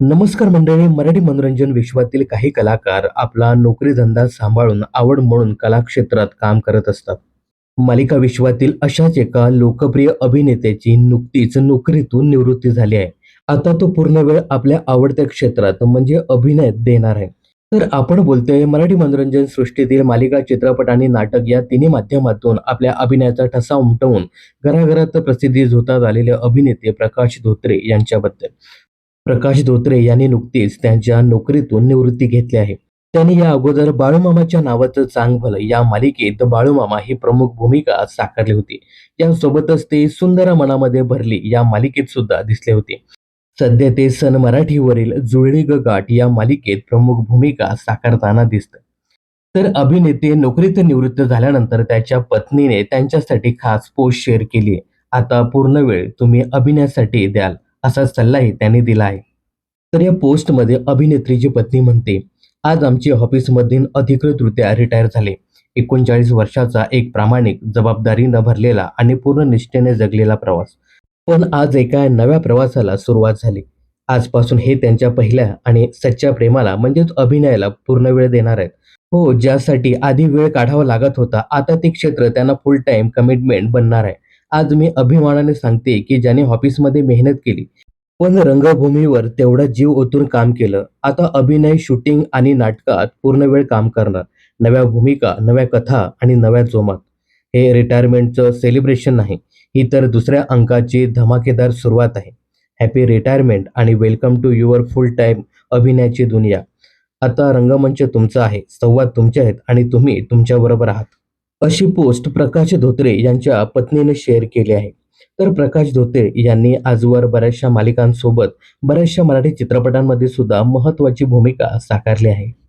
नमस्कार मंडळी मराठी मनोरंजन विश्वातील काही कलाकार आपला नोकरी धंदा सांभाळून आवड म्हणून कलाक्षेत्रात काम करत असतात. मालिका विश्वातील अशाच एका लोकप्रिय अभिनेत्याची नुकतीच नोकरीतून निवृत्ती झाली आहे. आता तो पूर्ण वेळ आपल्या आवडत्या क्षेत्रात म्हणजे अभिनय देणार आहे. तर आपण बोलतोय मराठी मनोरंजन सृष्टीतील मालिका चित्रपट आणि नाटक या तिन्ही माध्यमातून आपल्या अभिनयाचा ठसा उमटवून घराघरात प्रसिद्धी झोतात आलेले अभिनेते प्रकाश धोत्रे यांच्याबद्दल. प्रकाश धोत्रे यांनी नुकतीच त्यांच्या नोकरीतून निवृत्ती घेतली आहे. त्यांनी या अगोदर बाळूमामाच्या नावाचं चांग भलं या मालिकेत बाळूमामा ही प्रमुख भूमिका साकारली होती. यासोबतच ते सुंदर मनामध्ये भरली या मालिकेत सुद्धा दिसले होते. सध्या ते सन मराठीवरील जुळली ग गाठ या मालिकेत प्रमुख भूमिका साकारताना दिसत. तर अभिनेते नोकरीत निवृत्त झाल्यानंतर त्याच्या पत्नीने त्यांच्यासाठी खास पोस्ट शेअर केली आता पूर्ण वेळ तुम्ही अभिनयासाठी द्याल. असा सल्लाही त्यांनी दिला आहे. तर या पोस्टमध्ये अभिनेत्रीची पत्नी म्हणते आज आमची ऑफिसमधून अधिकृतरित्या रिटायर झाले. एकोणचाळीस वर्षाचा एक प्रामाणिक जबाबदारी न भरलेला आणि पूर्ण निष्ठेने जगलेला प्रवास. पण आज एका नव्या प्रवासाला सुरुवात झाली. आजपासून हे त्यांच्या पहिल्या आणि सच्च्या प्रेमाला म्हणजेच अभिनयाला पूर्ण वेळ देणार आहेत. हो ज्यासाठी आधी वेळ काढावा लागत होता आता ते क्षेत्र त्यांना फुल टाइम कमिटमेंट बनणार आहे. आज मी अभिमानाने सांगते की ज्याने ऑफिसमध्ये मेहनत केली पण रंगभूमीवर तेवढं जीव ओतून काम केलं. आता अभिनय शूटिंग आणि नाटकात पूर्ण वेळ काम करणार. नव्या भूमिका नव्या कथा आणि नव्या जोमात. हे रिटायरमेंटचं सेलिब्रेशन नाही. ही तर दुसऱ्या अंकाची धमाकेदार सुरुवात आहे. हॅपी रिटायरमेंट आणि welcome to your full time अभिनयाची दुनिया. आता रंगमंच तुमचा आहे. संवाद तुमचे आहेत आणि तुम्ही तुमच्याबरोबर आहात. अशी पोस्ट प्रकाश धोत्रे यांच्या पत्नीने शेअर केली आहे. तर प्रकाश धोते यांनी आजवर बऱ्याचशा मालिकांसोबत बऱ्याचशा मराठी चित्रपटांमध्ये सुद्धा महत्त्वाची भूमिका साकारली आहे.